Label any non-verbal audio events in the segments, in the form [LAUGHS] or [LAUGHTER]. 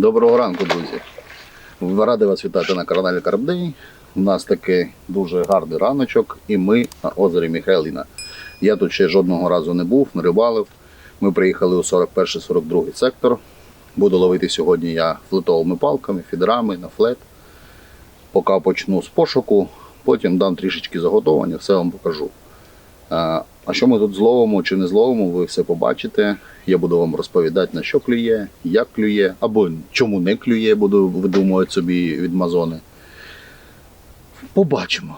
Доброго ранку, друзі. Радий вас вітати на каналі Карбдень. У нас такий дуже гарний раночок, і ми на озері Михайліна. Я тут ще жодного разу не був, не рибалив. Ми приїхали у 41-42 сектор. Буду ловити сьогодні я флетовими палками, фідерами на флет. Поки почну з пошуку, потім дам трішечки заготовання, все вам покажу. А а що ми тут зловимо чи не зловимо, ви все побачите. Я буду вам розповідати, на що клює, як клює, або чому не клює, буду видумувати собі від мазони. Побачимо.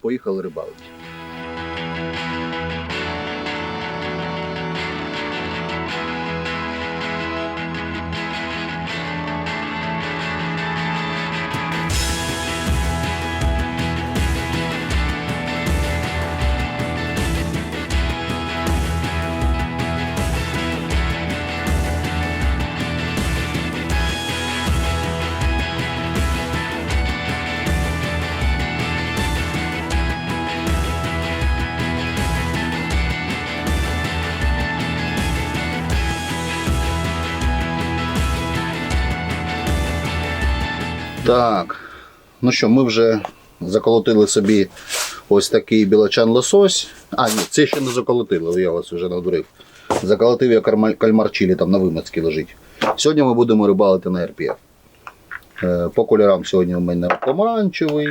Поїхали рибалити. Так, ну що, ми вже заколотили собі ось такий білочан лосось. А, ні, це ще не заколотили, я вас вже надурив. Заколотив я кальмар чилі, там на вимацькі лежить. Сьогодні ми будемо рибалити на РПФ. Е, По кольорам сьогодні у мене помаранчевий,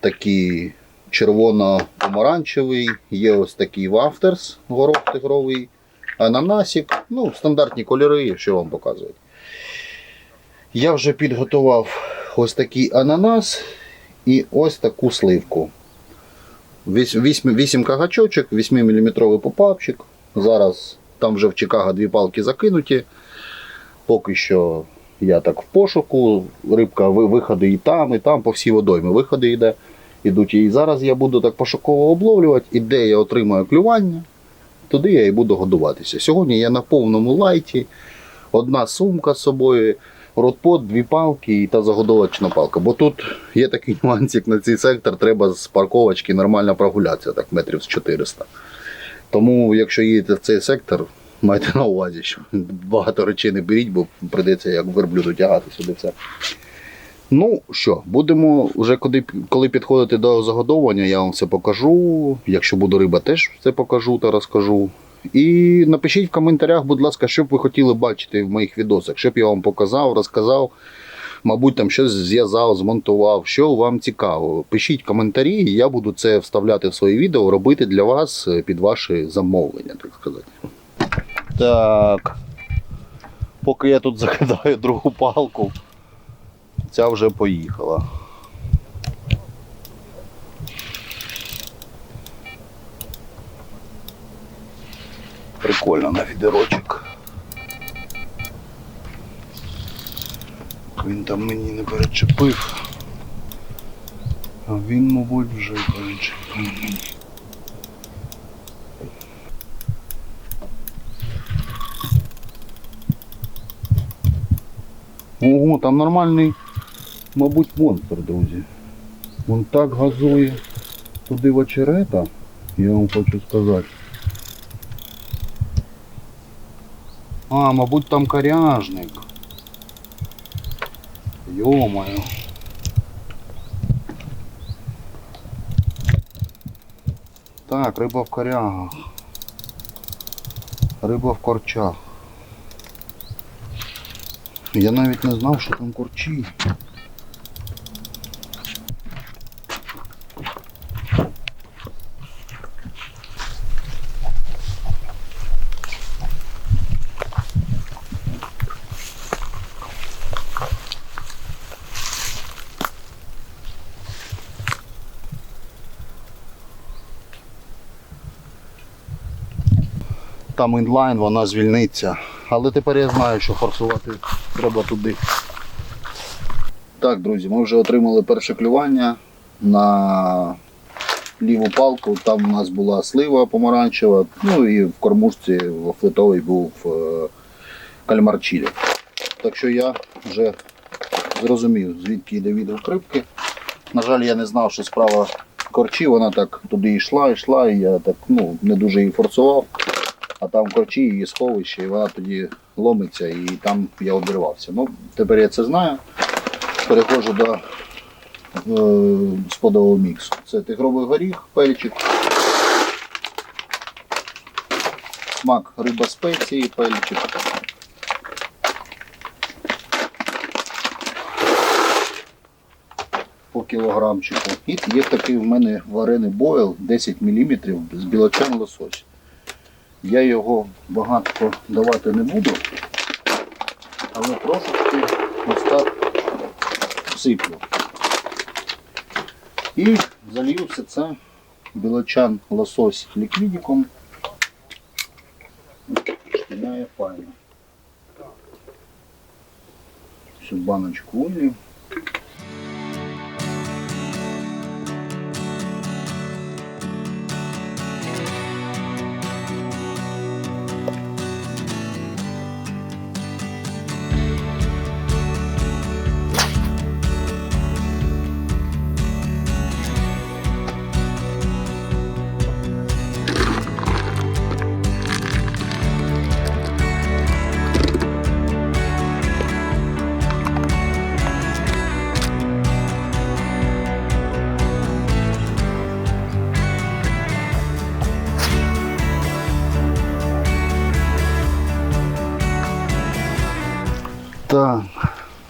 такий червоно-помаранчевий, є ось такий вафтерс, горох тигровий, ананасик. Ну, стандартні кольори, що вам показувати. Я вже підготував ось такий ананас і ось таку сливку. 8, 8 кагачочок, 8 мм попапчик. Зараз там вже в Чикаго дві палки закинуті. Поки що я так в пошуку. Рибка ви- виходи і там, і там, по всій водоймі виходи йде. Ідуть. І зараз я буду так пошуково обловлювати, і де я отримаю клювання, туди я і буду годуватися. Сьогодні я на повному лайті, одна сумка з собою, ротпот, дві палки та загодовочна палка. Бо тут є такий [LAUGHS] нюансик на цей сектор, треба з парковочки нормально прогулятися, так метрів з 400. Тому, якщо їдете в цей сектор, майте на увазі, що [LAUGHS] багато речей не беріть, бо прийдеться як верблюду тягати сюди все. Ну що, будемо вже коли, коли підходити до загодовування, я вам все покажу. Якщо буде риба, теж все покажу та розкажу. І напишіть в коментарях, будь ласка, що б ви хотіли бачити в моїх відосах, щоб я вам показав, розказав. Мабуть, там щось зв'язав, змонтував, що вам цікаво. Пишіть коментарі, і я буду це вставляти в свої відео, робити для вас е, під ваші замовлення, так сказати. Так. Поки я тут закидаю другу палку, ця вже поїхала. Прикольно на відерочок. Він там мені не перечепив. А він, мабуть, вже перечепив мені. Ого, там нормальний, мабуть, монстр, друзі. Він так газує туди в очерета, я вам хочу сказати. А, мабуть, там коряжник. Йо-моє. Так, риба в корягах. Риба в корчах. Я навіть не знав, що там корчі. Там інлайн, вона звільниться. Але тепер я знаю, що форсувати треба туди. Так, друзі, ми вже отримали перше клювання на ліву палку. Там у нас була слива помаранчева, ну і в кормушці в флетовій був е, кальмар чилі. Так що я вже зрозумів, звідки йде відгук рибки. На жаль, я не знав, що справа корчі, вона так туди йшла, йшла, і я так ну, не дуже її форсував. А там корчі, її сховище, і вона тоді ломиться і там я обірвався. Ну, тепер я це знаю. Переходжу до е, сподового міксу. Це тигровий горіх, пельчик. Смак риба спеції, пельчик. По кілограмчику. І є такий в мене варений бойл 10 мм з білочан лосось. Я його багато давати не буду, але трошечки ось так всиплю. І залью все це білочан лосось ліквідиком. Шпиняє файно. Всю баночку вилью.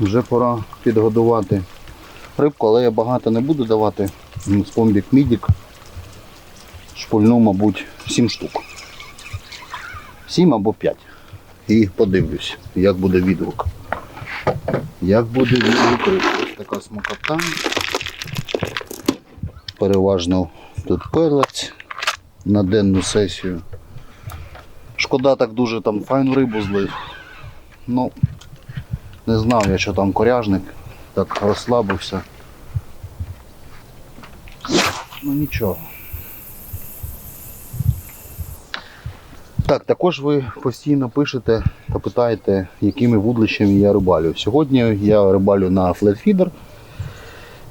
Вже пора підгодувати рибку, але я багато не буду давати. Спомбік мідік. Шпульну, мабуть, 7 штук. 7 або 5. І подивлюсь, як буде відгук. Як буде відгук. Ось така смакота. Переважно тут перлець на денну сесію. Шкода так дуже там файну рибу злив. Ну, не знав я, що там коряжник, так розслабився. Ну нічого. Так, також ви постійно пишете та питаєте, якими вудлищами я рибалю. Сьогодні я рибалю на флетфідер.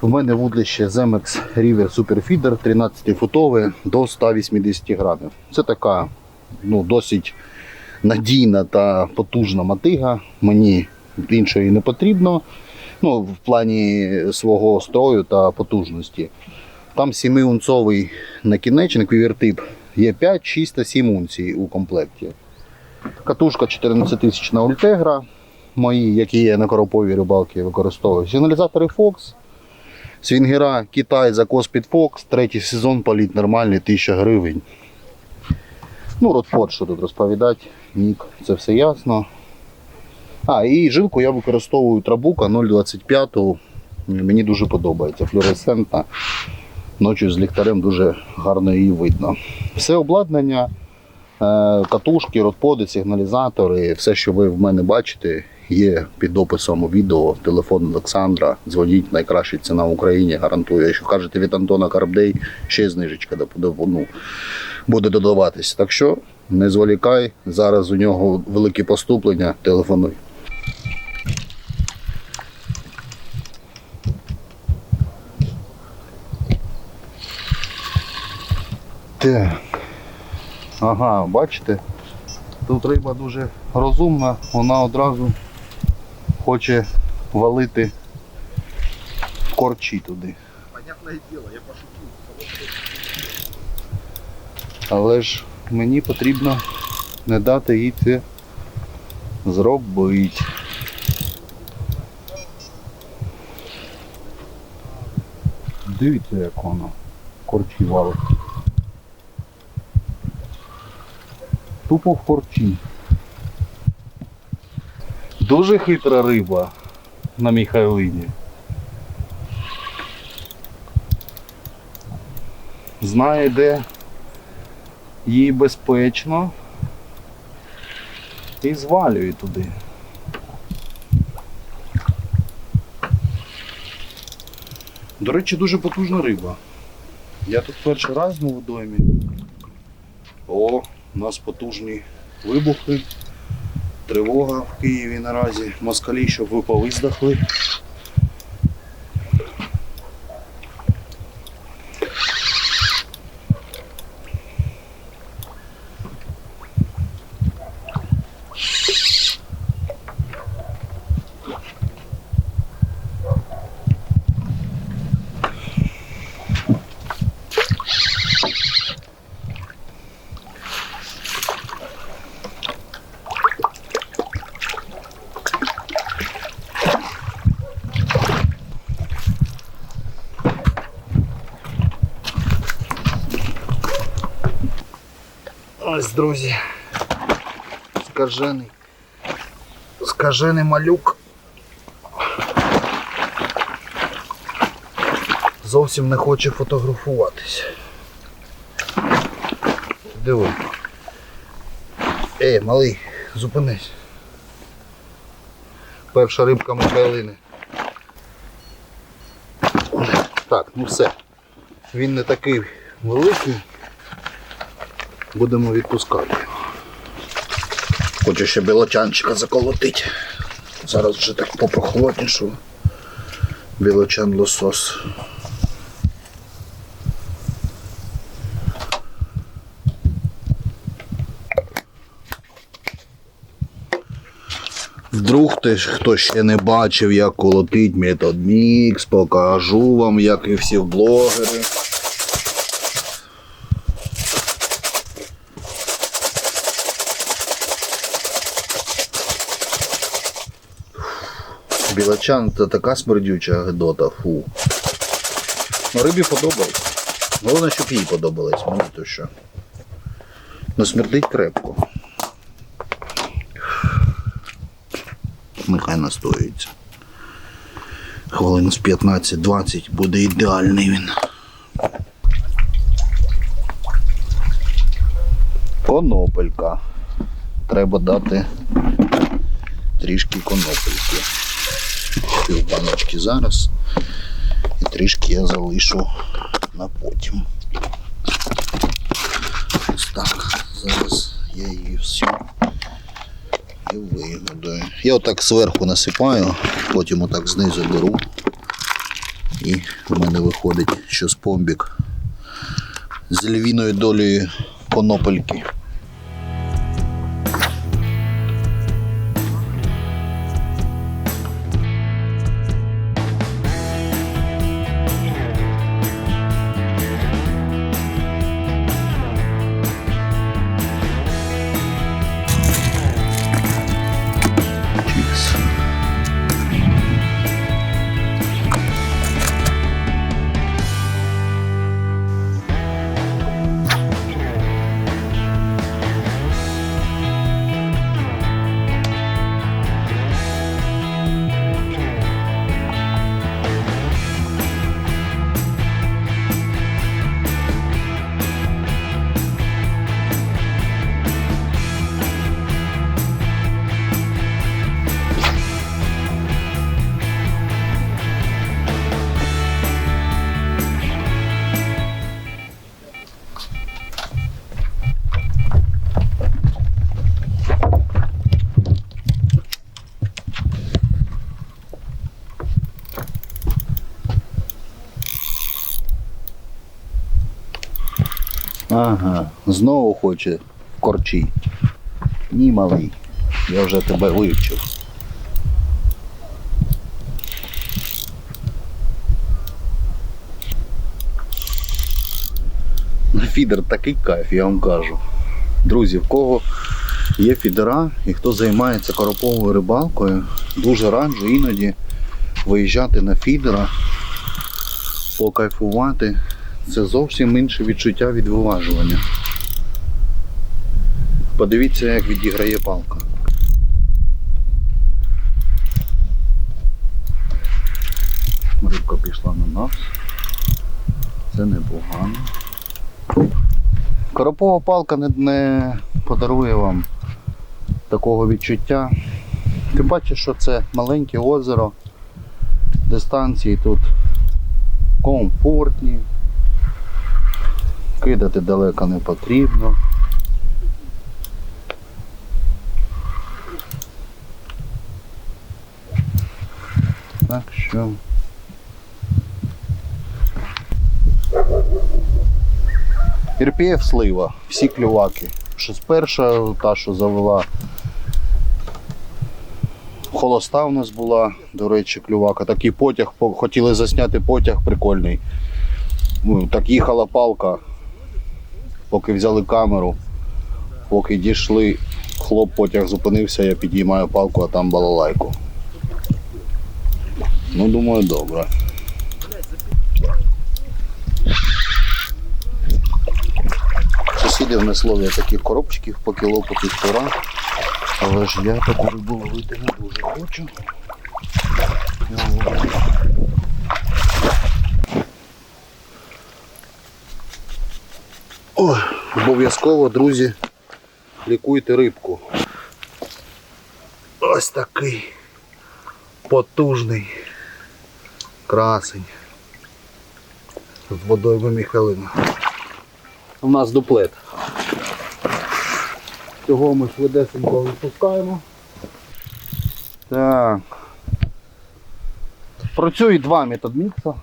В мене вудлище Zemex River Superfeeder 13-футове до 180 грамів. Це така ну, досить надійна та потужна мотига. Мені іншої не потрібно. Ну, в плані свого строю та потужності. Там 7-унцовий накінечник, вівертип. Є 5, 6 та 7 унцій у комплекті. Катушка 14 тисяч Ультегра, мої, які є на короповій рибалці, використовую. Сигналізатори Fox, свінгера Китай за Коспід Fox, третій сезон політ нормальний, 1000 гривень. Ну, Ротфот, що тут розповідати, нік, це все ясно. А, і жилку я використовую Трабука 0,25. Мені дуже подобається. Флюоресцентна. Ночі з ліхтарем дуже гарно її видно. Все обладнання, е, катушки, ротподи, сигналізатори, все, що ви в мене бачите, є під описом у відео. Телефон Олександра. Дзвоніть, найкраща ціна в Україні. Гарантую. Якщо кажете від Антона Карбдей, ще знижечка ну, буде додаватись. Так що не зволікай. Зараз у нього великі поступлення. Телефонуй. Так. Ага, бачите? Тут риба дуже розумна, вона одразу хоче валити в корчі туди. Понятное дело, я пошутил. Але ж мені потрібно не дати їй це зробити. Дивіться, як воно корчі валить. Тупо в корчі. Дуже хитра риба на Михайлині. Знає, де їй безпечно і звалює туди. До речі, дуже потужна риба. Я тут перший раз на водоймі. О, у нас потужні вибухи. Тривога в Києві наразі. Москалі, щоб ви повиздохли. Ось, друзі. Скажений. Скажений малюк. Зовсім не хоче фотографуватись. Диви. Ей, малий, зупинись. Перша рибка Михайлини. Так, ну все. Він не такий великий. Будемо відпускати. Хочу ще білочанчика заколотити. Зараз вже так попрохолодніше. Білочан лосос. Вдруг ти хто ще не бачив, як колотить метод мікс, покажу вам, як і всі блогери. Білочан це така смердюча гидота, фу. Ну, рибі подобається. Головне, щоб їй подобалось, мені то що. Ну смердить крепко. Нехай настоюється. Хвилин з 15-20 буде ідеальний він. Конопелька. Треба дати трішки конопельки. Пів баночки зараз. І трішки я залишу на потім. Ось так. Зараз я її всю і вигодую. Я отак зверху насипаю, потім отак знизу беру. І в мене виходить щось помбік з львіною долею конопельки. Знову хоче корчі. Ні, малий, я вже тебе вивчив. На фідер такий кайф, я вам кажу. Друзі, в кого є фідера і хто займається короповою рибалкою, дуже раджу іноді виїжджати на фідера, покайфувати. Це зовсім інше відчуття від виважування. Подивіться, як відіграє палка. Рибка пішла на нас. Це непогано. Коропова палка не, не подарує вам такого відчуття. Ти бачиш, що це маленьке озеро, дистанції тут комфортні, кидати далеко не потрібно. Так що. Ірпієв слива, всі клюваки. Що з перша, та, що завела. Холоста в нас була, до речі, клювака. Такий потяг, хотіли засняти потяг прикольний. Ну, Так їхала палка, поки взяли камеру, поки дійшли, хлоп потяг зупинився, я підіймаю палку, а там балалайку. Ну, думаю, добре. Сусід сусідів не слов'я таких коробчиків по кіло, по півтора. Але ж я таку рибу ловити не дуже хочу. Обов'язково, друзі, лікуйте рибку. Ось такий потужний красень. З водою Михайлина. У нас дуплет. Цього ми швидесенько випускаємо. Так. Працює два метод мікса.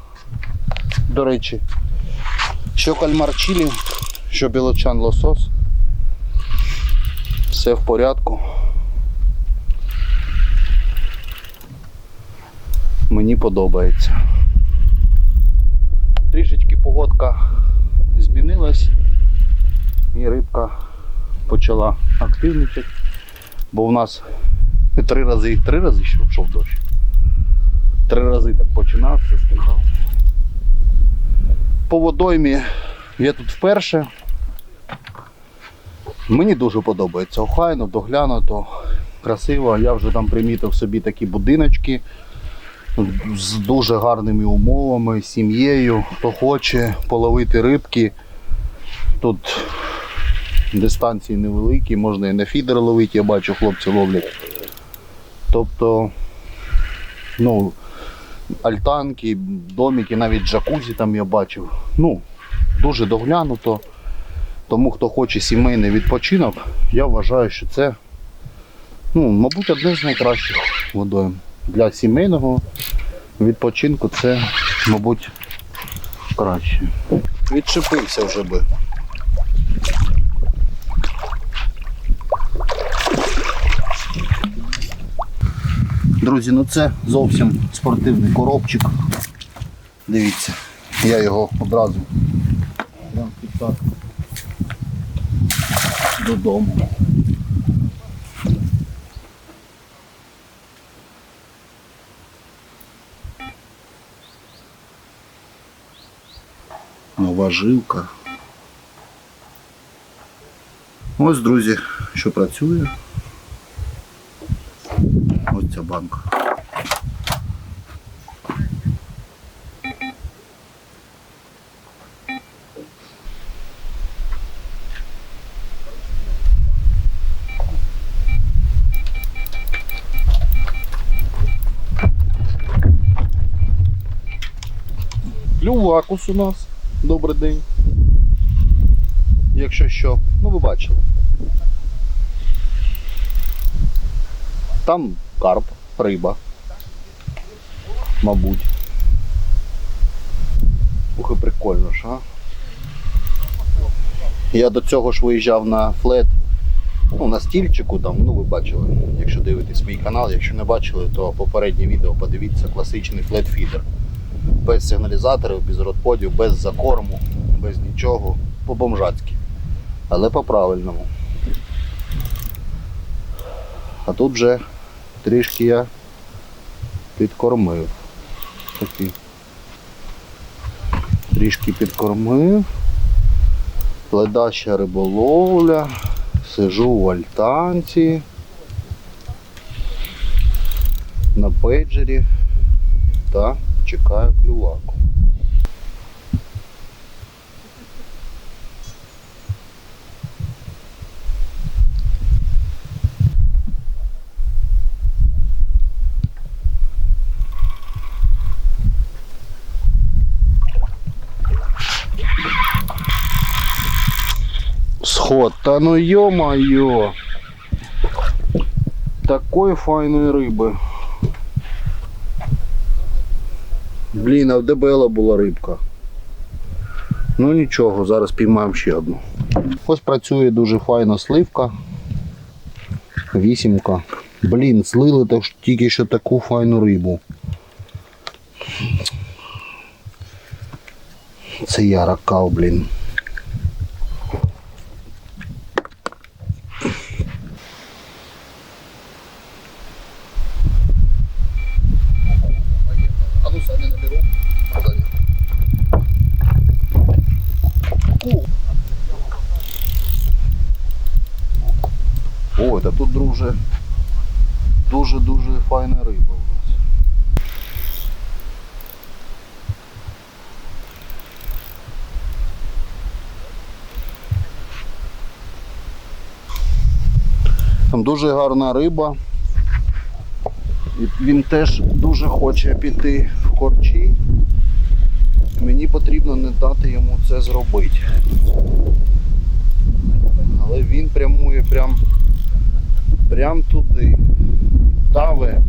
До речі. Що кальмар чилі, що білочан лосос. Все в порядку. Мені подобається. Трішечки погодка змінилась і рибка почала активничати, бо в нас три рази три рази йшов дощ. Три рази так починався, стихав. По водоймі я тут вперше. Мені дуже подобається. Охайно, доглянуто, красиво. Я вже там примітив собі такі будиночки з дуже гарними умовами, сім'єю. Хто хоче половити рибки. Тут дистанції невеликі, можна і на фідер ловити, я бачу, хлопці ловлять. Тобто, ну, альтанки, домики, навіть джакузі там я бачив. Ну, дуже доглянуто. Тому хто хоче сімейний відпочинок, я вважаю, що це, ну, мабуть, одне з найкращих водойм. Для сімейного відпочинку це, мабуть, краще. Відчепився вже би. Друзі, ну це зовсім спортивний коробчик. Дивіться, я його одразу дам підсадку додому. Жилка. Ось, друзі, що працює. Ось ця банка. Клювакус у нас. Добрий день. Якщо що, ну ви бачили. Там карп, риба. Мабуть. Ух, і прикольно ж, а? Я до цього ж виїжджав на флет, ну, на стільчику там, ну ви бачили, якщо дивитесь мій канал, якщо не бачили, то попереднє відео подивіться класичний флет-фідер. Без сигналізаторів, без родподів, без закорму, без нічого. По-бомжацьки. Але по-правильному. А тут вже трішки я підкормив. Такий. Трішки підкормив. Ледаща риболовля. Сижу в альтанці. На пейджері та чекаю клюваку. Сход, та ну ё-моё! Такой файної риби. Блін, а в дебела була рибка. Ну нічого, зараз піймаємо ще одну. Ось працює дуже файна сливка. Вісімка. Блін, злили так, тільки що таку файну рибу. Це я ракав, блін. А ну сами наберу. А тут, друже, дуже-дуже файна риба у нас. Там дуже гарна риба. Він теж дуже хоче піти в корчі. Мені потрібно не дати йому це зробити. Але він прямує прям, прям туди. Даве.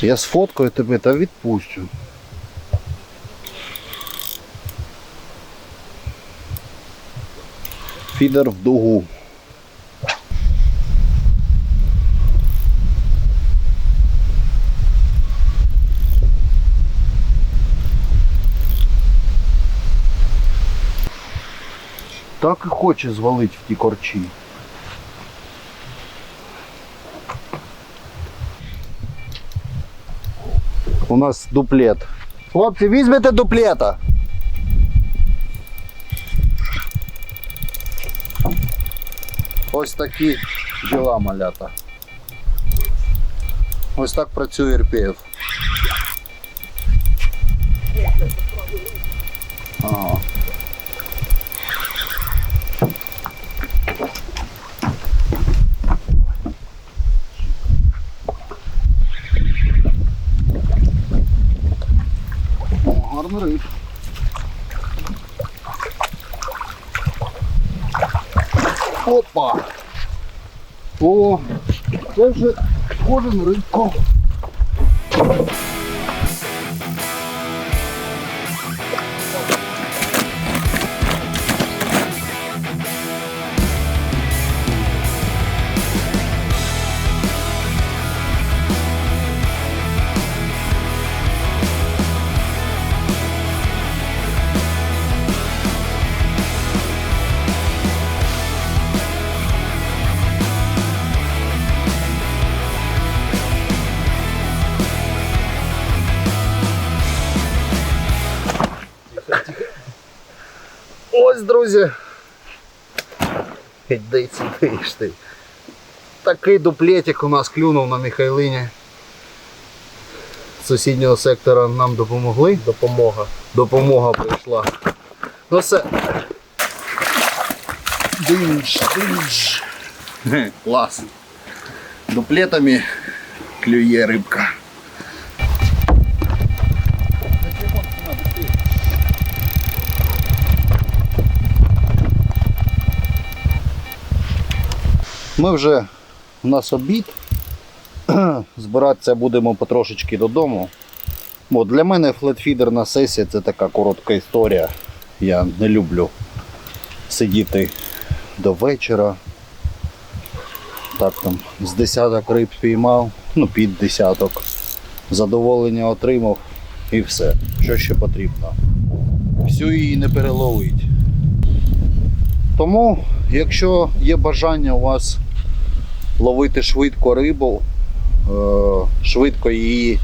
Я сфоткаю тебе та відпущу. Фідер в дугу. Так і хоче звалить в ті корчі. У нас дуплет. Хлопці, візьмете дуплета. Ось такі діла малята. Ось так працює РПФ. Ага. О, гарний риб. Опа! О, це вже кожен на друзі. Іди сюди ж ти. Такий дуплетик у нас клюнув на Михайлині. З сусіднього сектора нам допомогли. Допомога. Допомога прийшла. Ну все. Динж, динж. Клас. Дуплетами клює рибка. Ми вже у нас обід. [CLEARS THROAT] Збиратися будемо потрошечки додому. Бо для мене флетфідерна сесія це така коротка історія. Я не люблю сидіти до вечора. Так там з десяток риб спіймав, ну під десяток. Задоволення отримав і все. Що ще потрібно. Всю її не переловить. Тому, якщо є бажання у вас ловити швидко рибу, е, швидко її,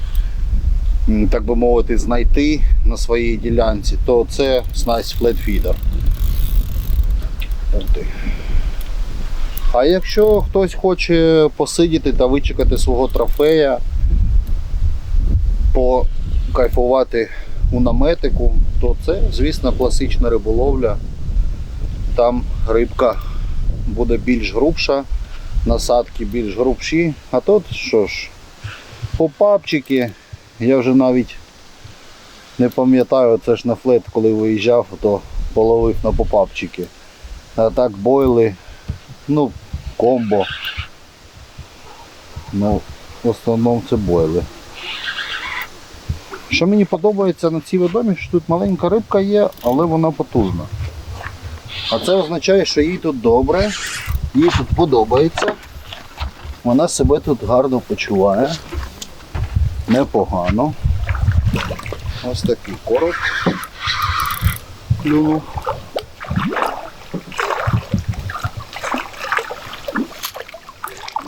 так би мовити, знайти на своїй ділянці, то це снасть флетфідер. А якщо хтось хоче посидіти та вичекати свого трофея, покайфувати у наметику, то це, звісно, класична риболовля. Там рибка буде більш грубша, насадки більш грубші. А тут що ж, попапчики, я вже навіть не пам'ятаю, це ж на флет, коли виїжджав, то половив на попапчики. А так бойли, ну, комбо. Ну, в основному це бойли. Що мені подобається на цій водомі, що тут маленька рибка є, але вона потужна. А це означає, що їй тут добре, їй тут подобається. Вона себе тут гарно почуває. Непогано. Ось такий короб клюнув.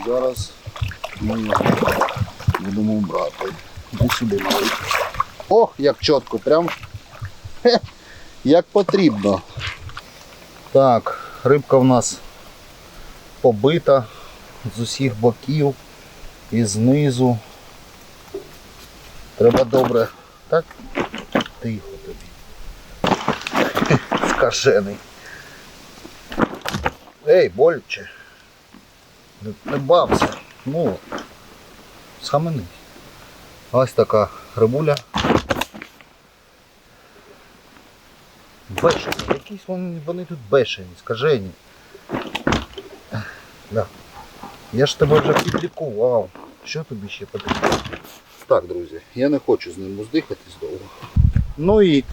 Зараз ми його будемо брати. Іди сюди малий. Ох, як чітко, прям хе, як потрібно. Так, рибка в нас побита з усіх боків і знизу. Треба добре. Так? Тихо тобі. Скажений. Ей, боляче. Не, не бався. Ну, схаменись. Ось така рибуля. Бешені, якісь вони, вони тут бешені, скажені. Да. Я ж тебе вже підлікував. Що тобі ще потрібно? Так, друзі, я не хочу з ним здихатись довго. Ну і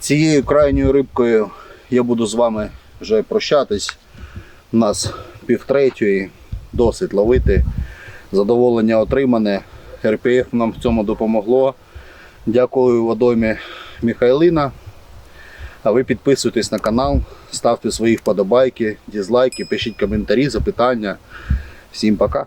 цією крайньою рибкою я буду з вами вже прощатись. У нас півтретьої, досить ловити. Задоволення отримане. РПФ нам в цьому допомогло. Дякую Вадомі Михайлина. А ви підписуйтесь на канал, ставте свої вподобайки, дізлайки, пишіть коментарі, запитання. Всім пока.